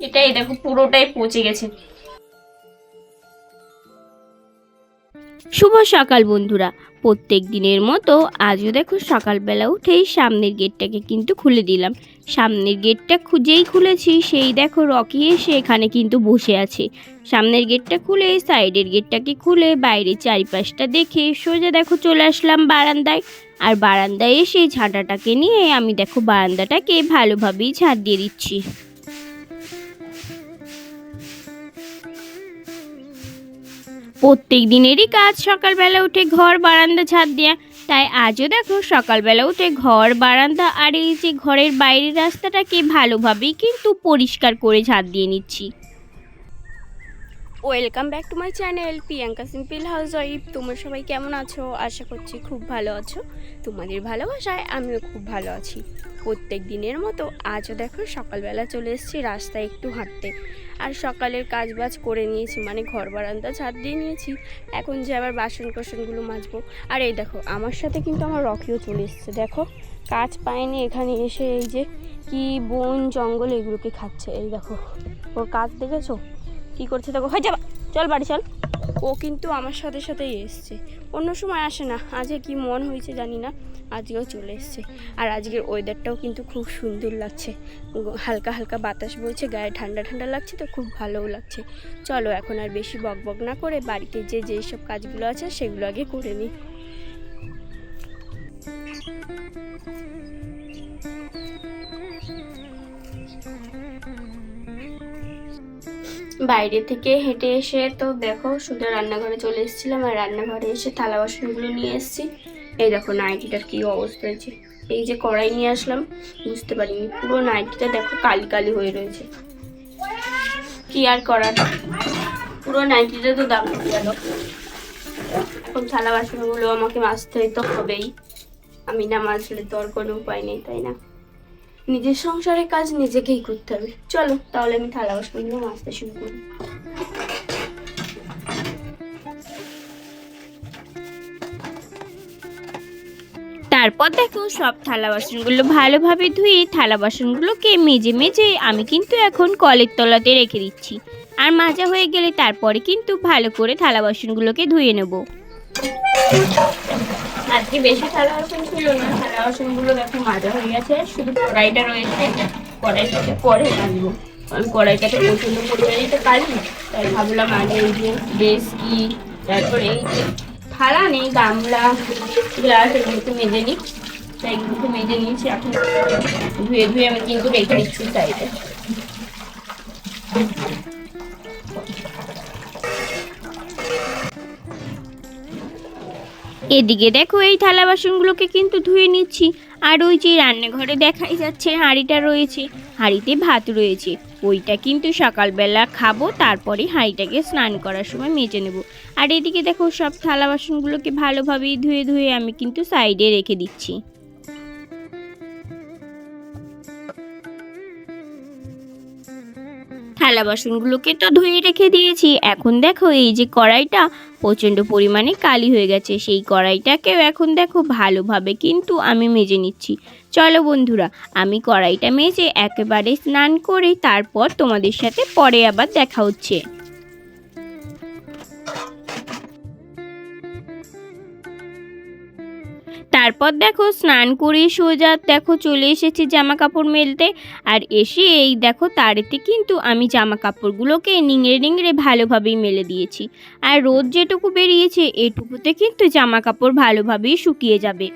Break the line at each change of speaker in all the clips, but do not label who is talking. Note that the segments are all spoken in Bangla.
এটাই দেখো, পুরোটাই পচে গেছে। শুভ সকাল বন্ধুরা। প্রত্যেক দিনের মতো আজও দেখো সকালবেলা উঠেই সামনের গেটটাকে কিন্তু খুলে দিলাম। সামনের গেটটা খুঁজেই খুলেছি সেই দেখো রকি এসে এখানে কিন্তু বসে আছে। সামনের গেটটা খুলে, সাইডের গেটটাকে খুলে বাইরে চারিপাশটা দেখে সোজা দেখো চলে আসলাম বারান্দায়। আর বারান্দায় এসে ঝাঁটাটাকে নিয়ে আমি দেখো বারান্দাটাকে ভালোভাবেই ঝাঁট দিয়ে দিচ্ছি। প্রত্যেক দিনেরই কাজ সকালবেলা উঠে ঘর বারান্দা ছাদ দেওয়া তাই আজও দেখো সকালবেলা উঠে ঘর বারান্দা আর এই যে ঘরের বাইরের রাস্তাটাকে ভালোভাবেই কিন্তু পরিষ্কার করে ছাদ দিয়ে নিচ্ছি। Welcome back to my channel Priyanka simple housewife তোমরা সবাই কেমন আছো? আশা করছি খুব ভালো আছো। তোমাদের ভালোবাসায় আমিও খুব ভালো আছি। প্রত্যেক দিনের মতো আজও দেখো সকালবেলা চলে এসেছি রাস্তায় একটু হাঁটতে। আর সকালের কাজ বাজ করে নিয়েছি মানে ঘর বারান্দা ছাদ দিয়ে নিয়েছি। এখন যে আবার বাসন কোসনগুলো মাজবো। আর এই দেখো, আমার সাথে কিন্তু আমার রকিও চলে এসেছে। দেখো, কাজ পায়নি এখানে এসে এই যে কি বন জঙ্গল এগুলোকে খাচ্ছে। এই দেখো, ওর কাজ দেখেছ? কি করছে দেখো? হয় যাবা, চল বাড়ি, চল। ও কিন্তু আমার সাথে সাথেই এসছে। অন্য সময় আসে না। আজকে কি মন হয়েছে জানি না। আজকেও চলে এসছে। আর আজকের ওয়েদারটাও কিন্তু খুব সুন্দর লাগছে। হালকা হালকা বাতাস বইছে, গায়ে ঠান্ডা ঠান্ডা লাগছে তো খুব ভালোও লাগছে। চলো এখন আর বেশি বক বক না করে বাড়িতে যে যেই সব কাজগুলো আছে সেগুলো আগে করে নিই। বাইরে থেকে হেঁটে এসে তো দেখো শুধু রান্নাঘরে চলে এসেছিলাম আর রান্নাঘরে এসে থালা বাসনগুলো নিয়ে এসেছি। এই দেখো নাইটিটার কী অবস্থা হয়েছে। এই যে কড়াই নিয়ে আসলাম, বুঝতে পারিনি। পুরো নাইটিটা দেখো কালি কালি হয়ে রয়েছে। কি আর করার? পুরো নাইটিটা তো দাম এখন থালা বাসনগুলো আমাকে মাজতে তো হবেই। আমি না মাজলে তো আর কোনো উপায় নেই, তাই না? নিজের সংসারের কাজ নিজেকেই করতে হবে। চলো, তাহলে আমি থালা বাসনগুলো মাজতে শুরু করি। তারপর দেখো, সব থালা বাসনগুলো ভালোভাবে ধুয়ে থালা বাসনগুলোকে মেজে মেজে আমি কিন্তু এখন কলের তলাতে রেখে দিচ্ছি। আর মাজা হয়ে গেলে তারপরে কিন্তু ভালো করে থালা বাসনগুলোকে ধুয়ে নেব। আজকে বেশি থালা বাসন ছিল না থালা বাসনগুলো দেখো মাজা হয়ে গেছে, শুধু কড়াইটা রয়েছে কড়াইটাকে পরে মাজবো আমি কড়াইটাতে প্রচণ্ড পরিমাণে তো কালি তাই ভাবলাম আগে এই যে বেশ কি, তারপরে এই যে থালা নেই, গামলা গ্লাস এগুলোকে মেজে নিই। তাই এগুলোকে মেজে নিয়েছি, এখন ধুয়ে ধুয়ে আমি কিন্তু রেখে দিচ্ছি সাইডে এদিকে দেখো, এই থালা বাসনগুলোকে কিন্তু ধুয়ে নিচ্ছি। আর ওই যে রান্নাঘরে দেখাই যাচ্ছে, হাঁড়িটা রয়েছে, হাঁড়িতে ভাত রয়েছে। ওইটা কিন্তু সকালবেলা খাব, তারপরে হাঁড়িটাকে স্নান করার সময় মেজে নেব। আর এদিকে দেখো, সব থালা বাসনগুলোকে ভালোভাবেই ধুয়ে ধুয়ে আমি কিন্তু সাইডে রেখে দিচ্ছি। থালা বাসনগুলোকে তো ধুয়ে রেখে দিয়েছি। এখন দেখো, এই যে কড়াইটা প্রচণ্ড পরিমাণে কালি হয়ে গেছে। সেই কড়াইটাকেও এখন দেখো ভালোভাবে কিন্তু আমি মেজে নিচ্ছি। চলো বন্ধুরা, আমি কড়াইটা মেজে একেবারে স্নান করে তারপর তোমাদের সাথে পরে আবার দেখা হচ্ছে। তারপর দেখো স্নান করে সোজা দেখো চলে এসেছি জামা কাপড় মেলতে। আর এসে এই দেখো তারেতে কিন্তু আমি জামা কাপড়গুলোকে নিংড়ে নিংড়ে ভালোভাবেই মেলে দিয়েছি। আর রোদ যেটুকু বেরিয়েছে, এটুকুতে কিন্তু জামা কাপড় ভালোভাবেই শুকিয়ে যাবে।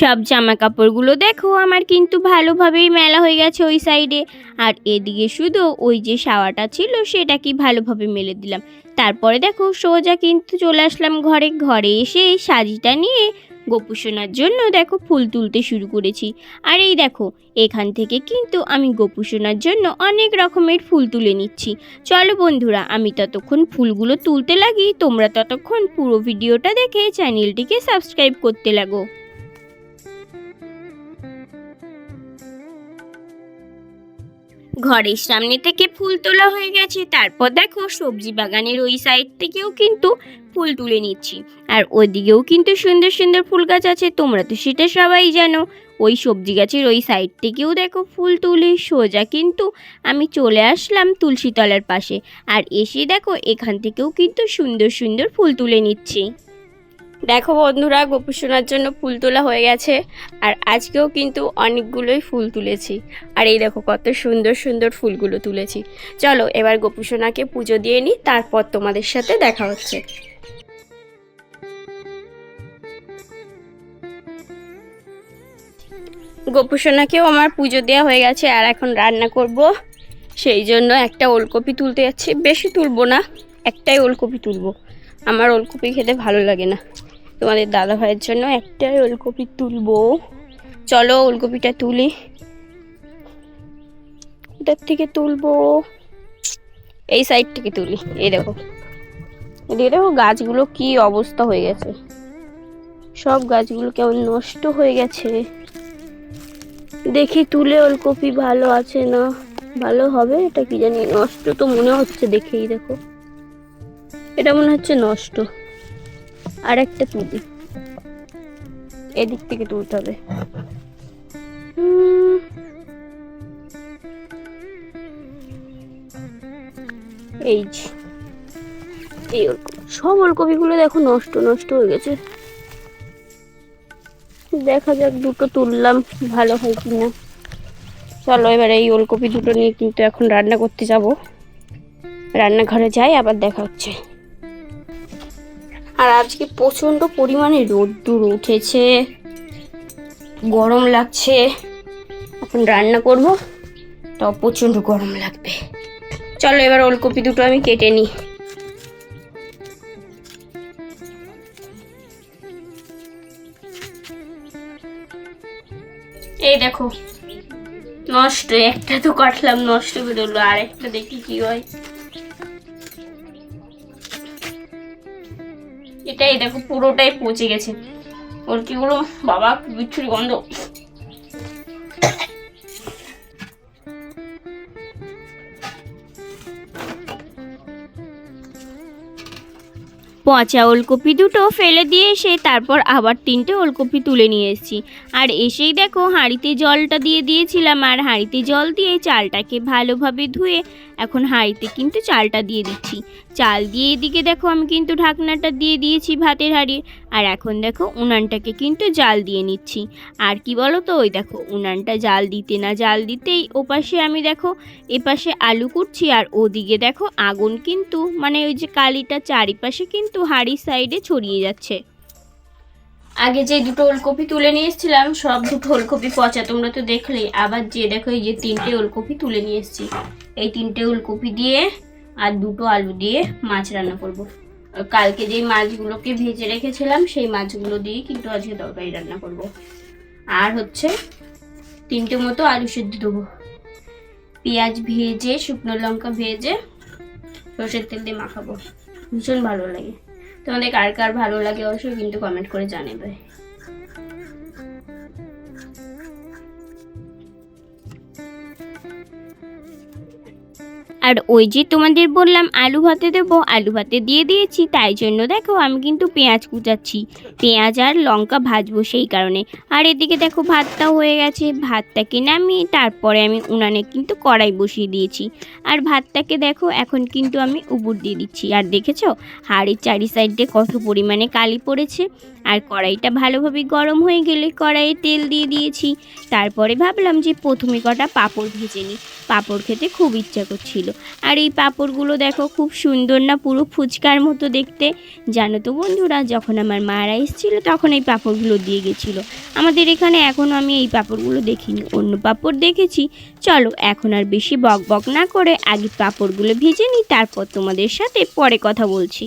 সব জামা কাপড়গুলো দেখো, আমার কিন্তু ভালোভাবেই মেলা হয়ে গেছে ওই সাইডে। আর এদিকে শুধু ওই যে শাওয়াটা ছিল, সেটা কি ভালোভাবে মেলে দিলাম। তারপরে দেখো, সোজা কিন্তু চলে আসলাম ঘরে। ঘরে এসে সাজিটা নিয়ে গোপুসোনার জন্য দেখো ফুল তুলতে শুরু করেছি। আর এই দেখো, এখান থেকে কিন্তু আমি গোপুসোনার জন্য অনেক রকমের ফুল তুলে নিচ্ছি। চলো বন্ধুরা, আমি ততক্ষণ ফুলগুলো তুলতে লাগি। তোমরা ততক্ষণ পুরো ভিডিওটা দেখে চ্যানেলটিকে সাবস্ক্রাইব করতে লাগো। ঘরের সামনে থেকে ফুল তোলা হয়ে গেছে। তারপর দেখো সবজি বাগানের ওই সাইড থেকেও কিন্তু ফুল তুলে নিচ্ছি। আর ওইদিকেও কিন্তু সুন্দর সুন্দর ফুল গাছ আছে, তোমরা তো সেটা সবাই জানো। ওই সবজি গাছের ওই সাইড থেকেও দেখো ফুল তুলে সোজা কিন্তু আমি চলে আসলাম তুলসী তলার পাশে। আর এসে দেখো এখান থেকেও কিন্তু সুন্দর সুন্দর ফুল তুলে নিচ্ছি। দেখো বন্ধুরা, গোপু সোনার জন্য ফুল তোলা হয়ে গেছে। আর আজকেও কিন্তু অনেকগুলোই ফুল তুলেছি। আর এই দেখো কত সুন্দর সুন্দর ফুলগুলো তুলেছি। চলো, এবার গোপু সোনাকে পুজো দিয়ে নিই, তারপর তোমাদের সাথে দেখা হচ্ছে। গোপু সোনাকেও আমার পুজো দেওয়া হয়ে গেছে, আর এখন রান্না করব। সেই জন্য একটা ওলকপি তুলতে যাচ্ছি। বেশি তুলবো না, একটাই ওলকপি তুলবো। আমার ওলকপি খেতে ভালো লাগে না। তোমাদের দাদা ভাইয়ের জন্য একটাই ওলকপি তুলবো। চলো ওলকপিটা তুলি। এটার থেকে তুলবো। এই সাইড থেকে তুলি, এই দেখো। এদিকে দেখো গাছগুলো কি অবস্থা হয়ে গেছে। সব গাছগুলো কেমন নষ্ট হয়ে গেছে। দেখি তুলে ওলকপি ভালো আছে না, ভালো হবে? এটা কি জানি নষ্ট তো মনে হচ্ছে দেখেই দেখো। এটা মনে হচ্ছে নষ্ট। আর একটা তুলি এদিক থেকে তুলতে হবে। এই যে। এই সব ওলকপিগুলো দেখো নষ্ট নষ্ট হয়ে গেছে। দেখা যাক দুটো তুললাম, ভালো হয় কিনা। চলো এবার এই ওলকপি দুটো নিয়ে কিন্তু এখন রান্না করতে যাব। রান্নাঘরে যাই, আবার দেখা হচ্ছে। আর আজকে প্রচণ্ড পরিমাণে রোদ্দুর উঠেছে। গরম লাগছে। এখন রান্না করব। তাও প্রচণ্ড গরম লাগবে। চলো এবার ওলকপি দুটো আমি কেটে নিই। এই দেখো, নষ্ট, একটা তো কাটলাম, নষ্ট বেরোলো আর একটা দেখি কি হয়। এটাই দেখো, পুরোটাই পচে গেছে। ওর কি গুলো বাবা বিচ্ছুরি গন্ধ। পচা ওলকপি দুটো ফেলে দিয়ে এসে তারপর আবার তিনটে ওলকপি তুলে নিয়ে এসেছি। আর এসেই দেখো, হাঁড়িতে জলটা দিয়ে দিয়েছিলাম, আর হাঁড়িতে জল দিয়ে চালটাকে ভালোভাবে ধুয়ে এখন হাঁড়িতে কিন্তু চালটা দিয়ে দিচ্ছি। চাল দিয়ে এদিকে দেখো আমি কিন্তু ঢাকনাটা দিয়ে দিয়েছি ভাতের হাঁড়ির। আর এখন দেখো উনানটাকে কিন্তু জাল দিয়ে নিচ্ছি। আর কি বলো তো ওই দেখো উনানটা জাল দিতে না জাল দিতেই ওপাশে আমি দেখো এপাশে আলু কুটছি আর ওদিকে দেখো আগুন কিন্তু মানে ওই যে কালিটা চারিপাশে কিন্তু হাড়ির সাইডে ছড়িয়ে যাচ্ছে। আগে যে দুটো ওলকপি তুলে নিয়ে এসেছিলাম, সব দুটো ওলকপি পচা। তোমরা তো দেখলেই আবার যে দেখো, এই যে তিনটে ওলকপি তুলে নিয়ে এসেছি। এই তিনটে ওলকপি দিয়ে আর দুটো আলু দিয়ে মাছ রান্না করব। কালকে যেই মাছগুলোকে ভেজে রেখেছিলাম, সেই মাছগুলো দিয়ে কিন্তু আজকে তরকারি রান্না করব। আর হচ্ছে, তিনটে মতো আলু সেদ্ধ দেবো। পেঁয়াজ ভেজে, শুকনো লঙ্কা ভেজে, সর্ষের তেল দিয়ে মাখাবো। ভীষণ ভালো লাগে। তোমাদের কার কার ভালো লাগে অবশ্যই কিন্তু কমেন্ট করে জানাবে। আর ওই যে তোমাদের বললাম, আলু ভাতে দেবো, আলু ভাতে দিয়ে দিয়েছি, তাই জন্য দেখো আমি কিন্তু পেঁয়াজ কুচাচ্ছি। পেঁয়াজ আর লঙ্কা ভাজবো সেই কারণে। আর এদিকে দেখো ভাতটাও হয়ে গেছে, ভাতটাকে নামিয়ে তারপরে আমি উনানে কিন্তু কড়াই বসিয়ে দিয়েছি। আর ভাতটাকে দেখো এখন কিন্তু আমি উবুর দিয়ে দিচ্ছি। আর দেখেছ, হাড়ির চারি সাইডে কত পরিমাণে কালি পড়েছে। আর কড়াইটা ভালোভাবে গরম হয়ে গেলে কড়াইয়ে তেল দিয়ে দিয়েছি। তারপরে ভাবলাম যে প্রথমে কটা পাঁপড় ভেজে নিই। পাঁপড় খেতে খুব ইচ্ছা করছিল। আর এই পাঁপড়গুলো দেখো খুব সুন্দর না, পুরো ফুচকার মতো দেখতে। জানো তো বন্ধুরা, যখন আমার মারা এসেছিল তখন এই পাঁপড়গুলো দিয়ে গেছিল। আমাদের এখানে এখনও আমি এই পাঁপড়গুলো দেখিনি। অন্য পাঁপড় দেখেছি। চলো, এখন আর বেশি বক বক না করে আগে পাঁপড়গুলো ভেজে নিই, তারপর তোমাদের সাথে পরে কথা বলছি।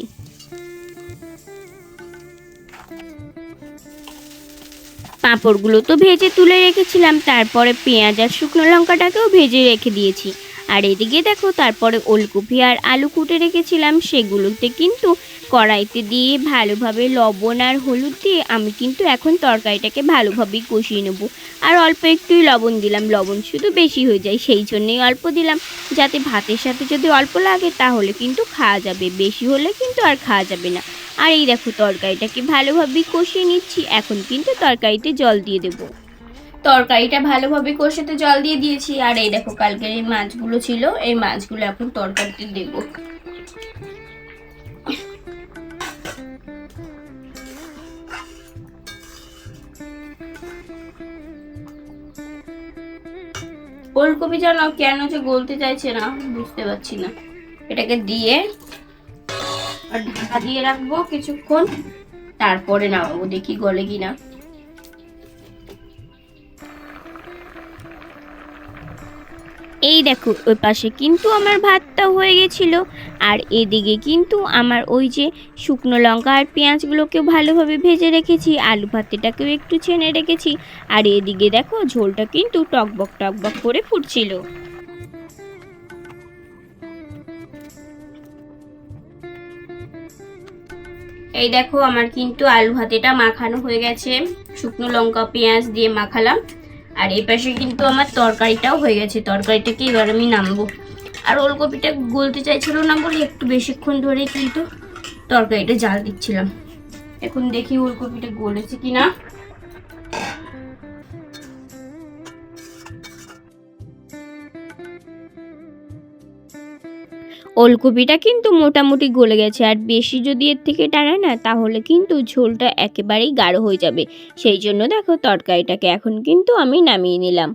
পাঁপড়গুলো তো ভেজে তুলে রেখেছিলাম, তারপরে পেঁয়াজ আর শুকনো লঙ্কাটাকেও ভেজে রেখে দিয়েছি। আর এদিকে দেখো, তারপরে ওলকপি আর আলু কুটে রেখেছিলাম, সেগুলোতে কিন্তু কড়াইতে দিয়ে ভালোভাবে লবণ আর হলুদ দিয়ে আমি কিন্তু এখন তরকারিটাকে ভালোভাবেই কষিয়ে নেব। আর অল্প একটুই লবণ দিলাম, লবণ শুধু বেশি হয়ে যায়, সেই জন্যই অল্প দিলাম। যাতে ভাতের সাথে যদি অল্প লাগে, তাহলে কিন্তু খাওয়া যাবে, বেশি হলে কিন্তু আর খাওয়া যাবে না। আর এই দেখো তরকারিটাকে ভালোভাবেই কষিয়ে নিচ্ছি। এখন কিন্তু তরকারিতে জল দিয়ে দেবো। তরকারিটা ভালোভাবে কষাতে জল দিয়ে দিয়েছি। আর এই দেখো কালকের এই মাছগুলো ছিল, এই মাছগুলো এখন তরকারিতে দেবো। ওলকপি যেন কেন যে গলতে চাইছে না, বুঝতে পারছি না। এটাকে দিয়ে আর রাখব কিছুক্ষণ, তারপরে নামাবো, দেখি গলে কিনা। এই দেখো, ওই পাশে কিন্তু আমার ভাতটা হয়ে গেছিল, আর এদিকে কিন্তু আমার ওই যে শুকনো লঙ্কা আর পেঁয়াজগুলোকেও ভালোভাবে ভেজে রেখেছি, আলু ভাতেটাকেও একটু ছেনে রেখেছি, আর এদিকে দেখো ঝোলটা কিন্তু টকবক টকবক করে ফুটছিল। এই দেখো আমার কিন্তু আলু ভাতেটা মাখানো হয়ে গেছে। শুকনো লঙ্কা, পেঁয়াজ দিয়ে মাখালাম। আর এই পাশে কিন্তু আমার তরকারিটাও হয়ে গেছে। তরকারিটাকে এবার আমি নামবো। আর ওলকপিটা গলতে চাইছিল না বলে একটু বেশিক্ষণ ধরে কিন্তু তরকারিটা জাল দিচ্ছিলাম। এখন দেখি ওলকপিটা গলেছে কিনা। ওলকপিটা কিন্তু মোটামুটি গলে গেছে। আর বেশি যদি এর থেকে টানে না, তাহলে কিন্তু ঝোলটা একেবারেই গাঢ় হয়ে যাবে। সেই জন্য দেখো তরকারিটাকে এখন কিন্তু আমি নামিয়ে নিলাম।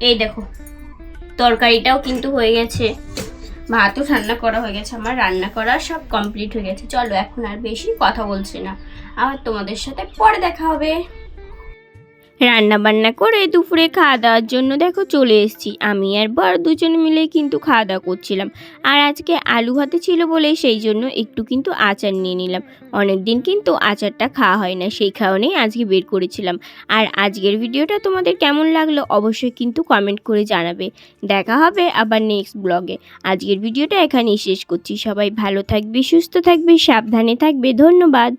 এই দেখো, তরকারিটাও কিন্তু হয়ে গেছে। ভাতও ঠান্ডা করা হয়ে গেছে, আমার রান্না করা সব কমপ্লিট হয়ে গেছে। চলো এখন আর বেশি কথা বলছি না। আবার তোমাদের সাথে পরে দেখা হবে। রান্না বান্না করে দুপুরে খাওয়া দাওয়ার জন্য দেখো চলে এসেছি। আমি আর বর দুজন মিলে কিন্তু খাওয়া দাওয়া করছিলাম। আর আজকে আলু ভাতে ছিল বলে সেই জন্য একটু কিন্তু আচার নিয়ে নিলাম। অনেক দিন কিন্তু আচারটা খাওয়া হয় না, সেই কারণেই আজকে বের করেছিলাম। আর আজকের ভিডিওটা তোমাদের কেমন লাগল অবশ্যই কিন্তু কমেন্ট করে জানাবে। দেখা হবে আবার নেক্সট ব্লগে আজকের ভিডিওটা এখানেই শেষ করছি। সবাই ভালো থাকবে, সুস্থ থাকবে, সাবধানে থাকবে। ধন্যবাদ।